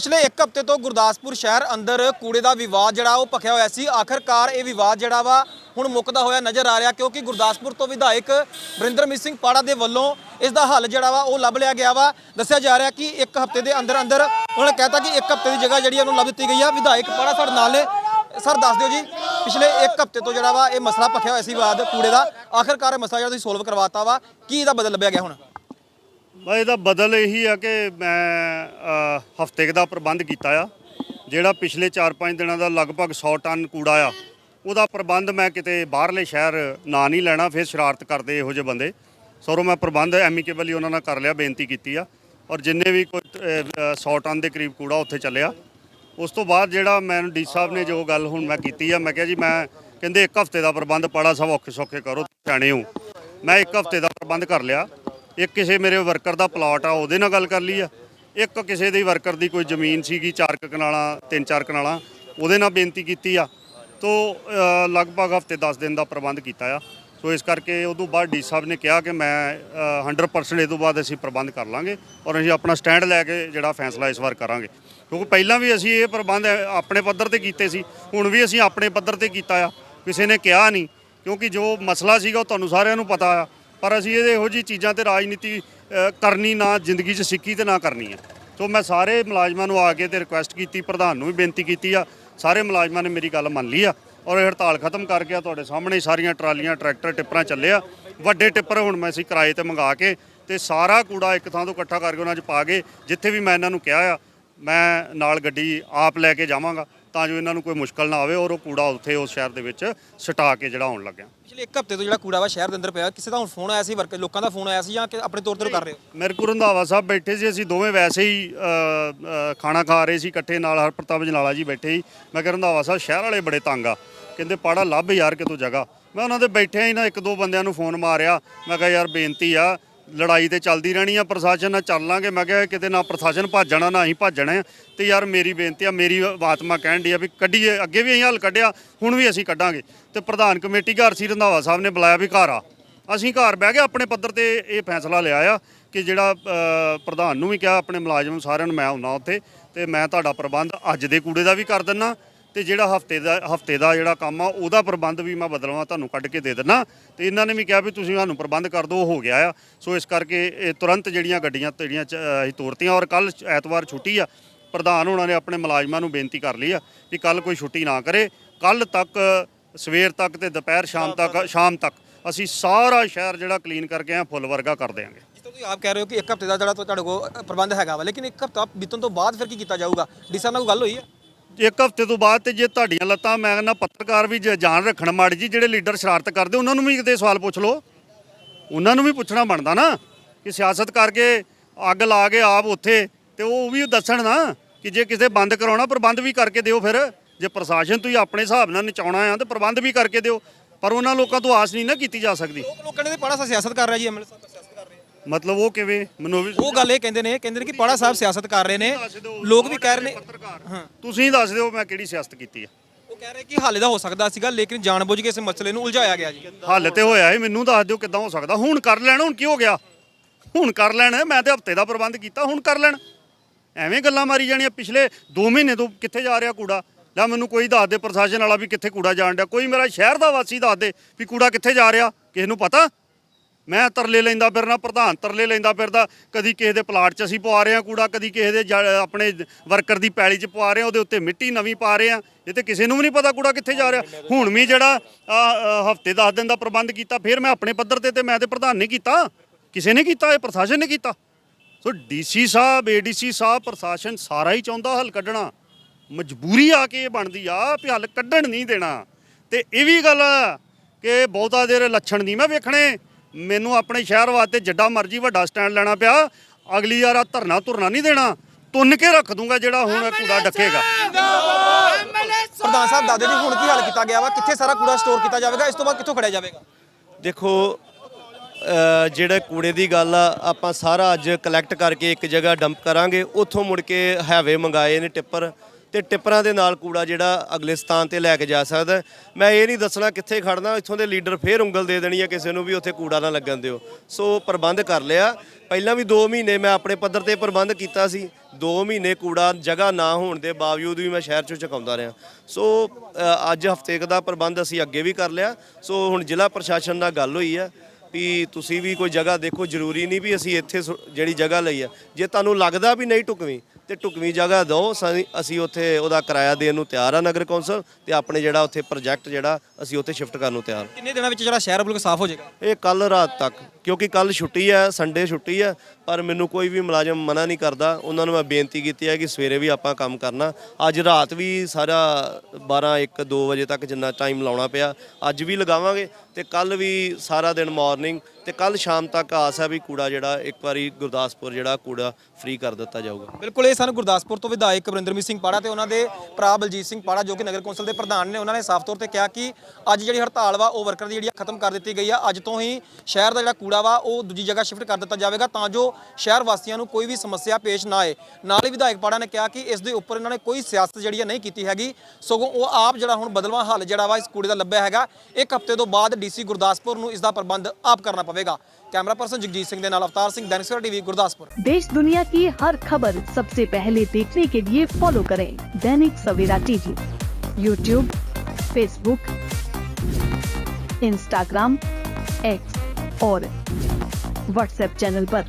ਪਿਛਲੇ ਇੱਕ ਹਫ਼ਤੇ ਤੋਂ ਗੁਰਦਾਸਪੁਰ ਸ਼ਹਿਰ ਅੰਦਰ ਕੂੜੇ ਦਾ ਵਿਵਾਦ ਜਿਹੜਾ ਉਹ ਭਖਿਆ ਹੋਇਆ ਸੀ। ਆਖਰਕਾਰ ਇਹ ਵਿਵਾਦ ਜਿਹੜਾ ਵਾ ਹੁਣ ਮੁੱਕਦਾ ਹੋਇਆ ਨਜ਼ਰ ਆ ਰਿਹਾ ਕਿਉਂਕਿ ਗੁਰਦਾਸਪੁਰ ਤੋਂ ਵਿਧਾਇਕ ਵਰਿੰਦਰਮੀਤ ਸਿੰਘ ਪਾੜਾ ਦੇ ਵੱਲੋਂ ਇਸ ਦਾ ਹੱਲ ਜਿਹੜਾ ਵਾ ਉਹ ਲੱਭ ਲਿਆ ਗਿਆ ਵਾ। ਦੱਸਿਆ ਜਾ ਰਿਹਾ ਕਿ ਇੱਕ ਹਫ਼ਤੇ ਦੇ ਅੰਦਰ ਅੰਦਰ ਉਹਨਾਂ ਨੇ ਕਹਿਤਾ ਕਿ ਇੱਕ ਹਫ਼ਤੇ ਦੀ ਜਗ੍ਹਾ ਜਿਹੜੀ ਉਹਨੂੰ ਲੱਭ ਦਿੱਤੀ ਗਈ ਆ। ਵਿਧਾਇਕ ਪਾੜਾ ਸਾਡੇ ਨਾਲ ਨੇ। ਸਰ, ਦੱਸ ਦਿਓ ਜੀ, ਪਿਛਲੇ ਇੱਕ ਹਫ਼ਤੇ ਤੋਂ ਜਿਹੜਾ ਵਾ ਇਹ ਮਸਲਾ ਭਖਿਆ ਹੋਇਆ ਸੀ ਵਿਵਾਦ ਕੂੜੇ ਦਾ। ਆਖਰਕਾਰ ਇਹ ਮਸਲਾ ਜਿਹੜਾ ਤੁਸੀਂ ਸੋਲਵ ਕਰਵਾਤਾ ਵਾ। ਕੀ ਇਹਦਾ ਬਦਲ ਲੱਭਿਆ ਗਿਆ ਹੁਣ? ਇਹਦਾ ਬਦਲ ਇਹੀ ਆ ਕਿ ਮੈਂ ਹਫ਼ਤੇ ਦਾ ਪ੍ਰਬੰਧ ਕੀਤਾ ਆ ਜਿਹੜਾ ਪਿਛਲੇ 4-5 ਦਿਨਾਂ ਦਾ ਲਗਭਗ 100 ਟਨ ਕੂੜਾ ਆ ਉਹਦਾ ਪ੍ਰਬੰਧ ਮੈਂ ਕਿਤੇ ਬਾਹਰਲੇ ਸ਼ਹਿਰ ਨਾ ਨਹੀਂ ਲੈਣਾ ਫਿਰ ਸ਼ਰਾਰਤ ਕਰਦੇ ਇਹੋ ਜਿਹੇ ਬੰਦੇ। ਸੋਰੋ ਮੈਂ ਪ੍ਰਬੰਧ ਐਮੀਕੇਬਲੀ ਉਹਨਾਂ ਨਾਲ ਕਰ ਲਿਆ ਬੇਨਤੀ ਕੀਤੀ ਆ ਔਰ ਜਿੰਨੇ ਵੀ ਕੋਈ ਅ, 100 ਟਨ ਦੇ ਕਰੀਬ ਕੂੜਾ ਉੱਥੇ ਚੱਲਿਆ ਉਸ ਤੋਂ ਬਾਅਦ ਜਿਹੜਾ ਮੈਨੂੰ ਡੀ ਸਾਹਿਬ ਨੇ ਜੋ ਗੱਲ ਹੁਣ ਮੈਂ ਕੀਤੀ ਆ ਮੈਂ ਕਿਹਾ ਜੀ ਮੈਂ ਕਹਿੰਦੇ ਇੱਕ ਹਫ਼ਤੇ ਦਾ ਪ੍ਰਬੰਧ ਪਾੜਾ ਸਭ ਔਖੇ ਸੌਖੇ ਕਰੋ ਸਿਆਣੇ ਹੋ। ਮੈਂ ਇੱਕ ਹਫ਼ਤੇ ਦਾ ਪ੍ਰਬੰਧ ਕਰ ਲਿਆ ਇੱਕ ਕਿਸੇ ਮੇਰੇ ਵਰਕਰ ਦਾ ਪਲਾਟ ਆ ਉਹਦੇ ਨਾਲ ਗੱਲ ਕਰ ਲਈ ਆ। ਇੱਕ ਕਿਸੇ ਦੇ ਵਰਕਰ ਦੀ ਕੋਈ ਜ਼ਮੀਨ ਸੀਗੀ ਚਾਰ ਕੁ ਕਨਾਲਾਂ ਤਿੰਨ ਚਾਰ ਕਨਾਲਾਂ ਉਹਦੇ ਨਾਲ ਬੇਨਤੀ ਕੀਤੀ ਆ। ਤੋ ਲਗਭਗ ਹਫ਼ਤੇ 10 ਦਿਨ ਦਾ ਪ੍ਰਬੰਧ ਕੀਤਾ ਆ। ਸੋ ਇਸ ਕਰਕੇ ਉਦੋਂ ਬਾਅਦ ਡੀ ਸਾਹਿਬ ਨੇ ਕਿਹਾ ਕਿ ਮੈਂ ਅ, 100% ਇਹ ਤੋਂ ਬਾਅਦ ਅਸੀਂ ਪ੍ਰਬੰਧ ਕਰ ਲਾਂਗੇ ਔਰ ਅਸੀਂ ਆਪਣਾ ਸਟੈਂਡ ਲੈ ਕੇ ਜਿਹੜਾ ਫੈਸਲਾ ਇਸ ਵਾਰ ਕਰਾਂਗੇ। ਕਿਉਂਕਿ ਪਹਿਲਾਂ ਵੀ ਅਸੀਂ ਇਹ ਪ੍ਰਬੰਧ ਆਪਣੇ ਪੱਧਰ ਤੇ ਕੀਤੇ ਸੀ ਹੁਣ ਵੀ ਅਸੀਂ ਆਪਣੇ ਪੱਧਰ ਤੇ ਕੀਤਾ ਆ। ਕਿਸੇ ਨੇ ਕਿਹਾ ਨਹੀਂ ਕਿਉਂਕਿ ਜੋ ਮਸਲਾ ਸੀਗਾ ਉਹ ਤੁਹਾਨੂੰ ਸਾਰਿਆਂ ਨੂੰ ਪਤਾ ਆ। ਪਰ ਅਸੀਂ ਇਹਦੇ ਇਹੋ ਜੀ ਚੀਜ਼ਾਂ ਤੇ ਰਾਜਨੀਤੀ ਕਰਨੀ ਨਾ, ਜ਼ਿੰਦਗੀ 'ਚ ਸਿੱਖੀ ਤੇ ਨਾ ਕਰਨੀ ਹੈ। ਸੋ ਮੈਂ ਸਾਰੇ ਮੁਲਾਜ਼ਮਾਂ ਨੂੰ ਆ ਕੇ ਤੇ ਰਿਕੁਐਸਟ ਕੀਤੀ, ਪ੍ਰਧਾਨ ਨੂੰ ਵੀ ਬੇਨਤੀ ਕੀਤੀ ਆ। ਸਾਰੇ ਮੁਲਾਜ਼ਮਾਂ ਨੇ ਮੇਰੀ ਗੱਲ ਮੰਨ ਲਈ ਆ ਔਰ ਇਹ ਹੜਤਾਲ ਖਤਮ ਕਰਕੇ ਆ, ਤੁਹਾਡੇ ਸਾਹਮਣੇ ਸਾਰੀਆਂ ਟਰਾਲੀਆਂ, ਟਰੈਕਟਰ, ਟਿੱਪਰਾਂ ਚੱਲੇ ਆ। ਵੱਡੇ ਟਿੱਪਰ ਹੁਣ ਮੈਂ ਅਸੀਂ ਕਿਰਾਏ ਤੇ ਮੰਗਾ ਕੇ ਤੇ ਸਾਰਾ ਕੂੜਾ ਇੱਕ ਥਾਂ ਤੋਂ ਇਕੱਠਾ ਕਰਕੇ ਉਹਨਾਂ 'ਚ ਪਾ ਕੇ ਜਿੱਥੇ ਵੀ ਮੈਂ ਇਹਨਾਂ ਨੂੰ ਕਿਹਾ ਆ, ਮੈਂ ਨਾਲ ਗੱਡੀ ਆਪ ਲੈ ਕੇ ਜਾਵਾਂਗਾ। ਤਾਂ ਜੋ ਇਹਨਾਂ ਨੂੰ ਕੋਈ ਮੁਸ਼ਕਲ ਨਾ ਆਵੇ ਔਰ ਉਹ ਕੂੜਾ ਉੱਥੇ ਉਸ ਸ਼ਹਿਰ ਦੇ ਵਿੱਚ ਸਟਾ ਕੇ ਜਿਹੜਾ ਆਉਣ ਲੱਗਿਆ। ਪਿਛਲੇ 1 ਹਫ਼ਤੇ ਤੋਂ ਜਿਹੜਾ ਕੂੜਾ ਵਾ ਸ਼ਹਿਰ ਦੇ ਅੰਦਰ ਪਿਆ ਕਿਸੇ ਦਾ ਹੁਣ ਫੋਨ ਆਇਆ ਸੀ ਵਰਕ ਲੋਕਾਂ ਦਾ ਫੋਨ ਆਇਆ ਸੀ ਜਾਂ ਕਿ ਆਪਣੇ ਤੌਰ ਤੇ ਕਰ ਰਹੇ ਹੋ? ਮੇਰੇ ਕੋਲ ਰੰਧਾਵਾ ਸਾਹਿਬ ਬੈਠੇ ਸੀ ਅਸੀਂ ਦੋਵੇਂ ਵੈਸੇ ਹੀ ਅ, ਅ, ਖਾਣਾ ਖਾ ਰਹੇ ਸੀ ਇਕੱਠੇ ਨਾਲ ਹਰਪ੍ਰਤਾਪ ਜਨਾਲਾ ਜੀ ਬੈਠੇ ਸੀ। ਮੈਂ ਕਿਹਾ ਰੰਧਾਵਾ ਸਾਹਿਬ ਸ਼ਹਿਰ ਵਾਲੇ ਬੜੇ ਤੰਗ ਆ। ਕਹਿੰਦੇ ਪਾੜਾ ਲੱਭ ਯਾਰ ਕਿਤੋਂ ਜਗ੍ਹਾ। ਮੈਂ ਉਹਨਾਂ ਦੇ ਬੈਠਿਆਂ ਹੀ ਨਾ ਇੱਕ ਦੋ ਬੰਦਿਆਂ ਨੂੰ ਫੋਨ ਮਾਰਿਆ। ਮੈਂ ਕਿਹਾ ਯਾਰ ਬੇਨਤੀ ਆ ਲੜਾਈ ਤੇ ਚੱਲਦੀ ਰਹਿਣੀ ਆ, ਪ੍ਰਸ਼ਾਸਨ ਨਾਲ ਚੱਲ ਲਾਂਗੇ। ਮੈਂ ਕਿਹਾ ਕਿਤੇ ਨਾ ਪ੍ਰਸ਼ਾਸਨ ਭੱਜਣਾ, ਨਾ ਅਸੀਂ ਭੱਜਣਾ ਆ। ਤੇ ਯਾਰ ਮੇਰੀ ਬੇਨਤੀ ਆ, ਮੇਰੀ ਆਤਮਾ ਕਹਿਣ ਦੀ ਆ ਵੀ ਕੱਢੀਏ, ਅੱਗੇ ਵੀ ਅਸੀਂ ਹੱਲ ਕੱਢਿਆ, ਹੁਣ ਵੀ ਅਸੀਂ ਕੱਢਾਂਗੇ। ਤੇ ਪ੍ਰਧਾਨ ਕਮੇਟੀ ਘਰ ਸੀ, ਰੰਧਾਵਾ ਸਾਹਿਬ ਨੇ ਬੁਲਾਇਆ ਵੀ ਘਰ ਆ। ਅਸੀਂ ਘਰ ਬਹਿ ਕੇ ਆਪਣੇ ਪੱਧਰ ਤੇ ਇਹ ਫੈਸਲਾ ਲਿਆ ਆ ਕਿ ਜਿਹੜਾ ਪ੍ਰਧਾਨ ਨੂੰ ਵੀ ਕਿਹਾ, ਆਪਣੇ ਮੁਲਾਜ਼ਮ ਸਾਰਿਆਂ ਨੂੰ ਮੈਂ ਆਉਣਾ ਉੱਥੇ। ਤੇ ਮੈਂ ਤੁਹਾਡਾ ਪ੍ਰਬੰਧ ਅੱਜ ਦੇ ਕੂੜੇ ਦਾ ਵੀ ਕਰ ਦਿੰਨਾ। ਤੇ ਜਿਹੜਾ ਹਫ਼ਤੇ ਦਾ ਹਫ਼ਤੇ ਦਾ ਜਿਹੜਾ ਕੰਮ ਆ, ਉਹਦਾ ਪ੍ਰਬੰਧ ਵੀ ਮੈਂ ਬਦਲਵਾ, ਤੁਹਾਨੂੰ ਕੱਢ ਕੇ ਦੇ ਦਿੰਨਾ। ਤੇ ਇਹਨਾਂ ਨੇ ਵੀ ਕਿਹਾ ਵੀ ਤੁਸੀਂ ਸਾਨੂੰ ਪ੍ਰਬੰਧ ਕਰ ਦਿਓ, ਉਹ ਹੋ ਗਿਆ ਆ। ਸੋ ਇਸ ਕਰਕੇ ਇਹ ਤੁਰੰਤ ਜਿਹੜੀਆਂ ਗੱਡੀਆਂ, ਜਿਹੜੀਆਂ ਚ- ਅਸੀਂ ਤੋਰਤੀਆਂ ਔਰ ਕੱਲ ਐਤਵਾਰ ਛੁੱਟੀ ਆ, ਪ੍ਰਧਾਨ ਉਹਨਾਂ ਨੇ ਆਪਣੇ ਮੁਲਾਜ਼ਮਾਂ ਨੂੰ ਬੇਨਤੀ ਕਰ ਲਈ ਆ ਕਿ ਕੱਲ ਕੋਈ ਛੁੱਟੀ ਨਾ ਕਰੇ। ਕੱਲ ਤੱਕ, ਸਵੇਰ ਤੱਕ ਤੇ ਦੁਪਹਿਰ, ਸ਼ਾਮ ਤੱਕ ਸ਼ਾਮ ਤੱਕ ਅਸੀਂ ਸਾਰਾ ਸ਼ਹਿਰ ਜਿਹੜਾ ਕਲੀਨ ਕਰਕੇ ਆ, ਫੁੱਲ ਵਰਗਾ ਕਰ ਦਿਆਂਗੇ। ਤੁਸੀਂ ਆਪ ਕਹਿ ਰਹੇ ਹੋ ਕਿ ਇੱਕ ਹਫ਼ਤੇ ਦਾ ਜਿਹੜਾ ਤੁਹਾਡੇ ਕੋਲ ਪ੍ਰਬੰਧ ਹੈਗਾ ਵਾ, ਲੇਕਿਨ ਇੱਕ ਹਫ਼ਤਾ ਬੀਤਣ ਤੋਂ ਬਾਅਦ ਫਿਰ ਕੀ ਕੀਤਾ ਜਾਊਗਾ? ਡੀਸਾ ਨਾਲ ਗੱਲ ਹੋਈ ਹੈ? ਇੱਕ ਹਫ਼ਤੇ ਤੋਂ ਬਾਅਦ ਤੇ ਜੇ ਤੁਹਾਡੀਆਂ ਲੱਤਾਂ, ਮੈਂ ਕਹਿੰਦਾ ਪੱਤਰਕਾਰ ਵੀ ਜ- ਜਾਣ ਰੱਖਣ ਮਾੜੀ ਜੀ ਜਿਹੜੇ ਲੀਡਰ ਸ਼ਰਾਰਤ ਕਰਦੇ, ਉਹਨਾਂ ਨੂੰ ਵੀ ਕਿਤੇ ਸਵਾਲ ਪੁੱਛ ਲਓ। ਉਹਨਾਂ ਨੂੰ ਵੀ ਪੁੱਛਣਾ ਬਣਦਾ ਨਾ ਕਿ ਸਿਆਸਤ ਕਰਕੇ ਅੱਗ ਲਾ ਕੇ ਆਪ ਉੱਥੇ ਤੇ ਉਹ ਵੀ ਦੱਸਣ ਨਾ ਕਿ ਜੇ ਕਿਸੇ ਬੰਦ ਕਰਾਉਣਾ, ਪ੍ਰਬੰਧ ਵੀ ਕਰਕੇ ਦਿਓ ਫਿਰ। ਜੇ ਪ੍ਰਸ਼ਾਸਨ ਤੁਸੀਂ ਆਪਣੇ ਹਿਸਾਬ ਨਾਲ ਨਚਾਉਣਾ ਆ, ਤਾਂ ਪ੍ਰਬੰਧ ਵੀ ਕਰਕੇ ਦਿਓ। ਪਰ ਉਹਨਾਂ ਲੋਕਾਂ ਤੋਂ ਆਸ ਨਹੀਂ ਨਾ ਕੀਤੀ ਜਾ ਸਕਦੀ। ਲੋਕ ਲੋਕਾਂ ਨੇ ਪਾੜਾ ਸਾਹਿਬ ਸਿਆਸਤ ਕਰ ਰਿਹਾ ਜੀ ਐਮਐਲਏ ਸਾਹਿਬ ਸਿਆਸਤ ਕਰ ਰਹੇ ਆ। ਮਤਲਬ ਉਹ ਕਿਵੇਂ? ਮੈਨੂੰ ਵੀ ਉਹ ਗੱਲ ਇਹ ਕਹਿੰਦੇ ਨੇ ਕਹਿੰਦੇ ਨੇ ਕਿ ਪਾੜਾ ਸਾਹਿਬ ਸਿਆਸਤ ਕਰ ਰਹੇ ਨੇ। ਲੋਕ ਵੀ ਕਹਿ ਰਹੇ ਨੇ ਤੁਸੀਂ ਦੱਸ ਦਿਓ ਮੈਂ ਕਿਹੜੀ ਸਿਆਸਤ ਕੀਤੀ ਆ। ਉਹ ਕਹਿ ਰਹੇ ਕਿ ਹਾਲੇ ਦਾ ਹੋ ਸਕਦਾ ਸੀਗਾ ਲੇਕਿਨ ਜਾਣਬੁੱਝ ਕੇ ਇਸ ਮਸਲੇ ਨੂੰ ਉਲਝਾਇਆ ਗਿਆ ਜੀ। ਹੱਲ ਤੇ ਹੋਇਆ ਏ ਮੈਨੂੰ ਦੱਸ ਦਿਓ ਕਿੱਦਾਂ ਹੋ ਸਕਦਾ। ਹੁਣ ਕਰ ਲੈਣ ਹੁਣ ਕੀ ਹੋ ਗਿਆ? ਹੁਣ ਕਰ ਲੈਣ ਮੈਂ ਤੇ ਹਫ਼ਤੇ ਦਾ ਪ੍ਰਬੰਧ ਕੀਤਾ ਹੁਣ ਕਰ ਲੈਣ। ਐਵੇਂ ਗੱਲਾਂ ਮਾਰੀ ਜਾਣੀਆਂ ਪਿਛਲੇ 2 ਮਹੀਨੇ ਤੋਂ ਕਿੱਥੇ ਜਾ ਰਿਹਾ ਕੂੜਾ? ਲੈ ਮੈਨੂੰ ਕੋਈ ਦੱਸ ਦੇ ਪ੍ਰਸ਼ਾਸਨ ਵਾਲਾ ਵੀ ਕਿੱਥੇ ਕੂੜਾ ਜਾਣ ਡਿਆ? ਕੋਈ ਮੇਰਾ ਸ਼ਹਿਰ ਦਾ ਵਾਸੀ ਦੱਸ ਦੇ ਵੀ ਕੂੜਾ ਕਿੱਥੇ ਜਾ ਰਿਹਾ? ਕਿਸੇ ਨੂੰ ਪਤਾ? ਮੈਂ ਤਰਲੇ ਲੈਂਦਾ ਫਿਰਨਾ, ਪ੍ਰਧਾਨ ਤਰਲੇ ਲੈਂਦਾ ਫਿਰਦਾ, ਕਦੀ ਕਿਸੇ ਦੇ ਪਲਾਟ 'ਚ ਅਸੀਂ ਪਵਾ ਰਹੇ ਹਾਂ ਕੂੜਾ, ਕਦੀ ਕਿਸੇ ਦੇ ਜ ਆਪਣੇ ਵਰਕਰ ਦੀ ਪੈਲੀ 'ਚ ਪਵਾ ਰਹੇ ਹਾਂ, ਉਹਦੇ ਉੱਤੇ ਮਿੱਟੀ ਨਵੀਂ ਪਾ ਰਹੇ ਹਾਂ। ਇਹ ਤੇ ਕਿਸੇ ਨੂੰ ਵੀ ਨਹੀਂ ਪਤਾ ਕੂੜਾ ਕਿੱਥੇ ਜਾ ਰਿਹਾ। ਹੁਣ ਵੀ ਜਿਹੜਾ ਹਫ਼ਤੇ 10 ਦਿਨ ਦਾ ਪ੍ਰਬੰਧ ਕੀਤਾ, ਫਿਰ ਮੈਂ ਆਪਣੇ ਪੱਧਰ ਤੇ ਤੇ ਮੈਂ ਤੇ ਪ੍ਰਧਾਨ ਨੇ ਕੀਤਾ। ਕਿਸੇ ਨੇ ਕੀਤਾ, ਇਹ ਪ੍ਰਸ਼ਾਸਨ ਨੇ ਕੀਤਾ। ਸੋ ਡੀਸੀ ਸਾਹਿਬ ਏਡੀਸੀ ਸਾਹਿਬ, ਪ੍ਰਸ਼ਾਸਨ ਸਾਰਾ ਹੀ ਚਾਹੁੰਦਾ ਹੱਲ ਕੱਢਣਾ। ਮਜਬੂਰੀ ਆ ਕੇ ਇਹ ਬਣਦੀ ਆ ਵੀ ਹੱਲ ਕੱਢਣ ਨਹੀਂ ਦੇਣਾ। ਤੇ ਇਹ ਵੀ ਗੱਲ ਆ ਕਿ ਬਹੁਤਾ ਦੇਰ ਲੱਛਣ ਨਹੀਂ ਮੈਂ ਵੇਖਣੇ। ਮੈਨੂੰ ਆਪਣੇ ਸ਼ਹਿਰ ਵਾਸਤੇ ਜਿੱਡਾ ਮਰਜ਼ੀ ਵੱਡਾ ਸਟੈਂਡ ਲੈਣਾ ਪਿਆ ਅਗਲੀ ਵਾਰ ਆ ਧਰਨਾ ਧੁਰਨਾ ਨਹੀਂ ਦੇਣਾ ਤੁੰਨ ਕੇ ਰੱਖ ਦੂੰਗਾ ਜਿਹੜਾ ਹੁਣ ਕੂੜਾ ਡੱਕੇਗਾ। ਪ੍ਰਧਾਨ ਸਾਹਿਬ ਦਾਦੇ ਜੀ ਹੁਣ ਕੀ ਹੱਲ ਕੀਤਾ ਗਿਆ ਵਾ ਕਿੱਥੇ ਸਾਰਾ ਕੂੜਾ ਸਟੋਰ ਕੀਤਾ ਜਾਵੇਗਾ ਇਸ ਤੋਂ ਬਾਅਦ ਕਿੱਥੋਂ ਖੜਿਆ ਜਾਵੇਗਾ? ਦੇਖੋ ਜਿਹੜੇ ਕੂੜੇ ਦੀ ਗੱਲ ਆ ਆਪਾਂ ਸਾਰਾ ਅੱਜ ਕਲੈਕਟ ਕਰਕੇ ਇੱਕ ਜਗ੍ਹਾ ਡੰਪ ਕਰਾਂਗੇ ਉੱਥੋਂ ਮੁੜ ਕੇ ਹੈਵੇ ਮੰਗਾਏ ਨੇ ਟਿੱਪਰ। ਤੇ ਟਿੱਪਰਾਂ ਦੇ ਨਾਲ ਕੂੜਾ ਜਿਹੜਾ ਅਗਲੇ ਸਥਾਨ ਤੇ ਲੈ ਕੇ ਜਾ ਸਕਦਾ ਮੈਂ ਇਹ ਨਹੀਂ ਦੱਸਣਾ ਕਿੱਥੇ ਖੜਨਾ, ਇੱਥੋਂ ਦੇ ਲੀਡਰ ਫੇਰ ਉਂਗਲ ਦੇ ਦੇਣੀ ਹੈ ਕਿਸੇ ਨੂੰ ਵੀ ਉੱਥੇ ਕੂੜਾ ਨਾ ਲੱਗਣ ਦਿਓ। ਸੋ ਪ੍ਰਬੰਧ ਕਰ ਲਿਆ। ਪਹਿਲਾਂ ਵੀ 2 ਮਹੀਨੇ ਮੈਂ ਆਪਣੇ ਪੱਧਰ ਤੇ ਪ੍ਰਬੰਧ ਕੀਤਾ ਸੀ। 2 ਮਹੀਨੇ ਕੂੜਾ ਜਗ੍ਹਾ ਨਾ ਹੋਣ ਦੇ ਬਾਵਜੂਦ ਵੀ ਮੈਂ ਸ਼ਹਿਰ ਚੋਂ ਚੁਕਾਉਂਦਾ ਰਿਹਾ। ਸੋ ਅੱਜ ਹਫ਼ਤੇ ਦਾ ਪ੍ਰਬੰਧ ਅਸੀਂ ਅੱਗੇ ਵੀ ਕਰ ਲਿਆ। ਸੋ ਹੁਣ ਜ਼ਿਲ੍ਹਾ ਪ੍ਰਸ਼ਾਸਨ ਨਾਲ ਗੱਲ ਹੋਈ ਹੈ ਵੀ ਤੁਸੀਂ ਵੀ ਕੋਈ ਜਗ੍ਹਾ ਦੇਖੋ, ਜ਼ਰੂਰੀ ਨਹੀਂ ਵੀ ਅਸੀਂ ਇੱਥੇ ਸੁ- ਜਿਹੜੀ ਜਗ੍ਹਾ ਲਈ ਆ ਜੇ ਤੁਹਾਨੂੰ ਲੱਗਦਾ ਵੀ ਨਹੀਂ ਢੁਕਵੀਂ ਤੇ ਢੁਕਵੀਂ ਜਗ੍ਹਾ ਦਿਓ। ਅਸੀਂ ਉੱਥੇ ਉਹਦਾ ਕਿਰਾਇਆ ਦੇਣ ਨੂੰ ਤਿਆਰ ਆ ਨਗਰ ਕੌਂਸਲ ਤੇ ਆਪਣੇ ਜਿਹੜਾ ਉੱਥੇ ਪ੍ਰੋਜੈਕਟ ਜਿਹੜਾ ਅਸੀਂ ਉੱਥੇ ਸ਼ਿਫਟ ਕਰਨ ਨੂੰ ਤਿਆਰ। ਕਿੰਨੇ ਦਿਨਾਂ ਵਿੱਚ ਜਿਹੜਾ ਸ਼ਹਿਰ ਬਿਲਕੁਲ ਸਾਫ਼ ਹੋ ਜਾਏਗਾ? ਇਹ ਕੱਲ ਰਾਤ ਤੱਕ ਕਿਉਂਕਿ ਕੱਲ ਛੁੱਟੀ ਹੈ ਸੰਡੇ ਛੁੱਟੀ ਹੈ ਪਰ ਮੈਨੂੰ ਕੋਈ ਵੀ ਮੁਲਾਜ਼ਮ ਮਨਾ ਨਹੀਂ ਕਰਦਾ। ਉਹਨਾਂ ਨੂੰ ਮੈਂ ਬੇਨਤੀ ਕੀਤੀ ਹੈ ਕਿ ਸਵੇਰੇ ਵੀ ਆਪਾਂ ਕੰਮ ਕਰਨਾ। ਅੱਜ ਰਾਤ ਵੀ ਸਾਰਾ 12 1 2 ਵਜੇ ਤੱਕ ਜਿੰਨਾ ਟਾਈਮ ਲਾਉਣਾ ਪਿਆ, ਅੱਜ ਵੀ ਲਗਾਵਾਂਗੇ ਤੇ ਕੱਲ ਵੀ ਸਾਰਾ ਦਿਨ ਮਾਰਨਿੰਗ ਤੇ ਕੱਲ ਸ਼ਾਮ ਤੱਕ ਆਸ ਹੈ ਵੀ ਕੂੜਾ ਜਿਹੜਾ ਇੱਕ ਵਾਰੀ ਗੁਰਦਾਸਪੁਰ ਜਿਹੜਾ ਕੂੜਾ ਫ੍ਰੀ ਕਰ ਦਿੱਤਾ ਜਾਊਗਾ। ਬਿਲਕੁਲ, ਇਹ ਸਾਨੂੰ ਗੁਰਦਾਸਪੁਰ ਤੋਂ ਵਿਧਾਇਕ ਵਰਿੰਦਰਮੀਤ ਸਿੰਘ ਪਾੜਾ ਤੇ ਉਹਨਾਂ ਦੇ ਭਰਾ ਬਲਜੀਤ ਸਿੰਘ ਪਾੜਾ ਜੋ ਕਿ ਨਗਰ ਕੌਂਸਲ ਦੇ ਪ੍ਰਧਾਨ ਨੇ, ਉਹਨਾਂ ਨੇ ਸਾਫ਼ ਤੌਰ ਤੇ ਕਿਹਾ ਕਿ ਅੱਜ ਜਿਹੜੀ ਹੜਤਾਲ ਵਾ, ਉਹ ਵਰਕਰ ਦੀ ਜਿਹੜੀ ਆ ਖਤਮ ਕਰ ਦਿੱਤੀ ਗਈ ਆ। ਅੱਜ ਤੋਂ ਹੀ ਸ਼ਹਿਰ ਦਾ ਜਿਹੜਾ ਕੂੜਾ ਵਾ, ਉਹ ਦੂਜੀ ਜਗ੍ਹਾ ਸ਼ਿਫਟ ਕਰ ਦਿੱਤਾ ਜਾਵੇਗਾ ਤਾਂ ਜੋ ਸ਼ਹਿਰ ਵਾਸੀਆਂ ਨੂੰ ਕੋਈ ਵੀ ਸਮੱਸਿਆ ਪੇਸ਼ ਨਾ ਆਏ ਨਾਲ ਹੀ ਵਿਧਾਇਕ ਪਾੜਾ ਨੇ ਕਿਹਾ ਕਿ ਇਸ ਦੇ ਉੱਪਰ ਇਹਨਾਂ ਨੇ ਕੋਈ ਸਿਆਸਤ ਜਿਹੜੀ ਆ ਨਹੀਂ ਕੀਤੀ ਹੈਗੀ ਸਗੋਂ ਉਹ ਆਪ ਜਿਹੜਾ ਹੁਣ ਬਦਲਵਾਂ ਹੱਲ ਜਿਹੜਾ ਵਾ ਇਸ ਕੂੜੇ ਦਾ ਲੱਭਿਆ ਹੈਗਾ ਇੱਕ ਹਫ਼ਤੇ ਤੋਂ ਬਾਅਦ ਡੀਸੀ ਗੁਰਦਾਸਪੁਰ ਨੂੰ ਇਸ ਦਾ ਪ੍ਰਬੰਧ ਆਪ ਕਰਨਾ ਪਵੇਗਾ ਕੈਮਰਾ ਪਰਸਨ ਜਗਜੀਤ ਸਿੰਘ ਦੇ ਨਾਲ ਅਵਤਾਰ ਸਿੰਘ ਦੈਨਿਕ ਸਵੇਰਾ ਟੀਵੀ ਗੁਰਦਾਸਪੁਰ देश दुनिया की हर खबर सबसे पहले देखने के लिए फॉलो करें Dainik Savera TV YouTube Facebook Instagram X और व्हाट्सएप चैनल पर।